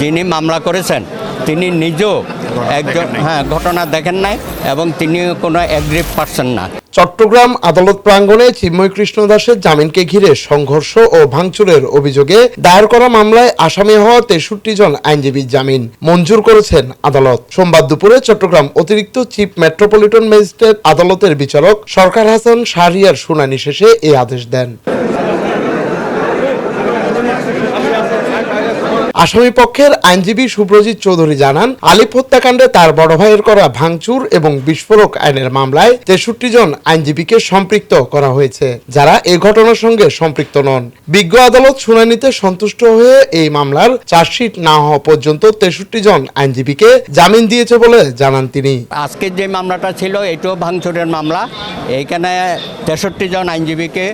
যিনি মামলা করেছেন তিনি নিজেও একজন হ্যাঁ ঘটনা দেখেন নাই এবং তিনি কোনো অ্যাগ্রিভ পারসন না। চট্টগ্রাম আদালত প্রাঙ্গণে চিন্ময় কৃষ্ণ দাসের জামিনকে ঘিরে সংঘর্ষ ও ভাঙচুরের অভিযোগে দায়ের করা মামলায় আসামি হওয়া তেষট্টি জন আইনজীবীর জামিন মঞ্জুর করেছেন আদালত। সোমবার দুপুরে চট্টগ্রাম অতিরিক্ত চিফ মেট্রোপলিটন ম্যাজিস্ট্রেট আদালতের বিচারক সরকার হাসান শাহরিয়ার শুনানি শেষে এই আদেশ দেন। আসামি পক্ষের আইনজীবী সুব্রজিৎ চৌধুরী জানান আলিফ হত্যাকাণ্ডে তার বড় ভাইয়ের করা ভাঙচুর এবং বিস্ফোরক আইনের মামলায় তেষট্টি জন আইনজীবীকে সম্পৃক্ত করা হয়েছে, যারা এই ঘটনার সঙ্গে সম্পৃক্ত নন। বিজ্ঞ আদালত শুনানিতে সন্তুষ্ট হয়ে এই মামলার চার্জশিট না হওয়া পর্যন্ত তেষট্টি জন আইনজীবীকে জামিন দিয়েছে বলে জানান তিনি। আজকের যে মামলাটা ছিল, এটাও ভাঙচুরের মামলা। এইখানে তেষট্টি জন আইনজীবীকে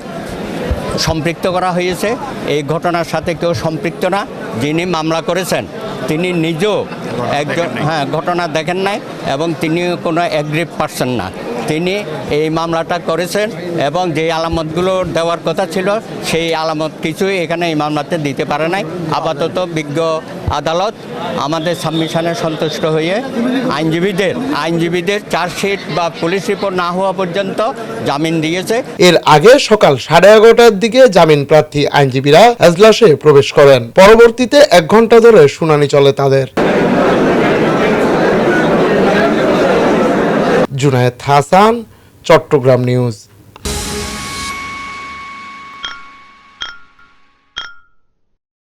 সম্পৃক্ত করা হয়েছে। এই ঘটনার সাথে কেউ সম্পৃক্ত না যিনি মামলা করেছেন তিনি নিজেও একজন হ্যাঁ ঘটনা দেখেন নাই এবং তিনি কোনো অ্যাগ্রিভ পারসন না। তিনি এই মামলাটা করেছেন এবং যে আলামতগুলো দেওয়ার কথা ছিল, সেই আলামত কিছুই এখানে এই মামলাতে দিতে পারে নাই। আপাতত বিজ্ঞ আদালত আমাদের সাবমিশনে সন্তুষ্ট হয়ে আইনজীবীদের আইনজীবীদের চার্জশিট বা পুলিশ রিপোর্ট না হওয়া পর্যন্ত জামিন দিয়েছে। এর আগে সকাল সাড়ে এগারোটার দিকে জামিন প্রার্থী আইনজীবীরা এজলাসে প্রবেশ করেন। পরবর্তীতে এক ঘণ্টা ধরে শুনানি চলে তাদের। জুনায়েদ হাসান চট্টগ্রাম নিউজ।